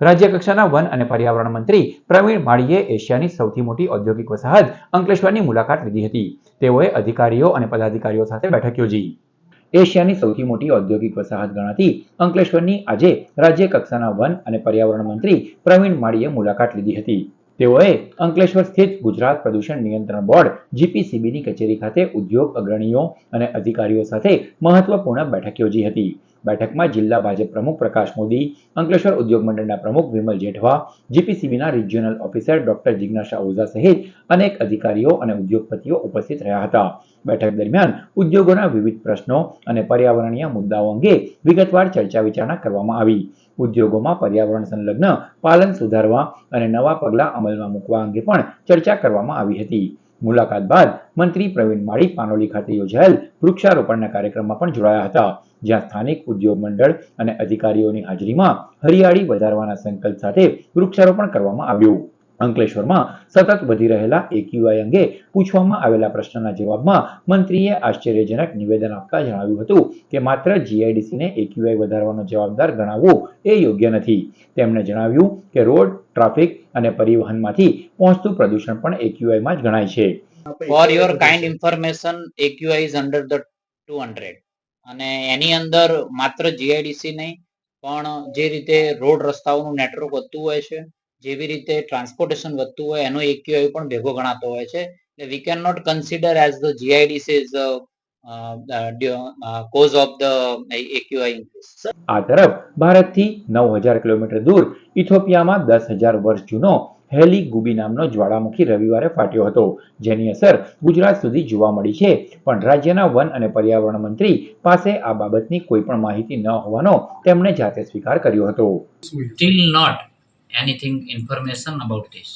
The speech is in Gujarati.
રાજ્ય કક્ષાના વન અને પર્યાવરણ મંત્રી પ્રવીણ માળીએ એશિયાની સૌથી મોટી ઔદ્યોગિક વસાહત અંકલેશ્વરની મુલાકાત લીધી હતી. તેઓએ અધિકારીઓ અને પદાધિકારીઓ સાથે બેઠક યોજી. એશિયાની સૌથી મોટી ઔદ્યોગિક વસાહત ગણાતી અંકલેશ્વરની આજે રાજ્યકક્ષાના વન અને પર્યાવરણ મંત્રી પ્રવીણ માળીએ મુલાકાત લીધી હતી. તેઓએ અંકલેશ્વર સ્થિત ગુજરાત પ્રદૂષણ નિયંત્રણ બોર્ડ જીપીસીબીની કચેરી ખાતે ઉદ્યોગ અગ્રણીઓ અને અધિકારીઓ સાથે મહત્વપૂર્ણ બેઠક યોજી હતી. બેઠકમાં જિલ્લા ભાજપ પ્રમુખ પ્રકાશ મોદી, અંકલેશ્વર ઉદ્યોગ મંડળના પ્રમુખ વિમલ જેઠવા, જીપીસીબીના રિજિયોનલ ઓફિસર ડોક્ટર જિજ્ઞાસા ઓઝા સહિત અનેક અધિકારીઓ અને ઉદ્યોગપતિઓ ઉપસ્થિત રહ્યા હતા. બેઠક દરમિયાન ઉદ્યોગોના વિવિધ પ્રશ્નો અને પર્યાવરણીય મુદ્દાઓ અંગે વિગતવાર ચર્ચા વિચારણા કરવામાં આવી. ઉદ્યોગોમાં પર્યાવરણ સંલગ્ન પાલન સુધારવા અને નવા પગલાં અમલમાં મૂકવા અંગે પણ ચર્ચા કરવામાં આવી હતી. મુલાકાત બાદ મંત્રી પ્રવીણ માળી પાનોલી ખાતે યોજાયેલ વૃક્ષારોપણના કાર્યક્રમમાં પણ જોડાયા હતા. જ્યાં સ્થાનિક ઉદ્યોગ મંડળ અને અધિકારીઓની હાજરીમાં હરિયાળી વધારવાના સંકલ્પ સાથે વૃક્ષારોપણ કરવામાં આવ્યું. અંકલેશ્વરમાં સતત વધી રહેલા એક્યુઆઈ અંગે પૂછવામાં આવેલા પ્રશ્નના જવાબમાં મંત્રીએ આશ્ચર્યજનક નિવેદન આપતા જણાવ્યું હતું કે માત્ર જીઆઈડીસીને એક્યુઆઈ વધારવાનો જવાબદાર ગણાવવો એ યોગ્ય નથી. તેમણે જણાવ્યું કે રોડ, ટ્રાફિક અને પરિવહનમાંથી પહોંચતું પ્રદૂષણ પણ એક્યુઆઈમાં જ ગણાય છે. For your kind information AQI is under the two hundred અને એની અંદર માત્ર જીઆઈડીસી નહીં, પણ જે રીતે રોડ રસ્તાઓનું નેટવર્ક વધતું હોય છે જેવી રીતે ટ્રાન્સપોર્ટેશન વધતું હોય એનો એક્યુઆઈ પણ ભેગો ગણાતો હોય છે. એટલે we can not consider as the GIDC is cause of the AQI increase આ તરફ ભારતથી નવ હજાર કિલોમીટર દૂર ઇથોપિયામાં દસ હજાર વર્ષ જૂનો હેલી ગુબી નામનો જ્વાળામુખી રવિવારે ફાટ્યો હતો. જેની અસર ગુજરાત સુધી જોવા મળી છે. પણ રાજ્યના વન અને પર્યાવરણ મંત્રી પાસે આ બાબતની કોઈ પણ માહિતી ન હોવાનો તેમણે જાતે સ્વીકાર કર્યો હતો. Still not. Anything information about this.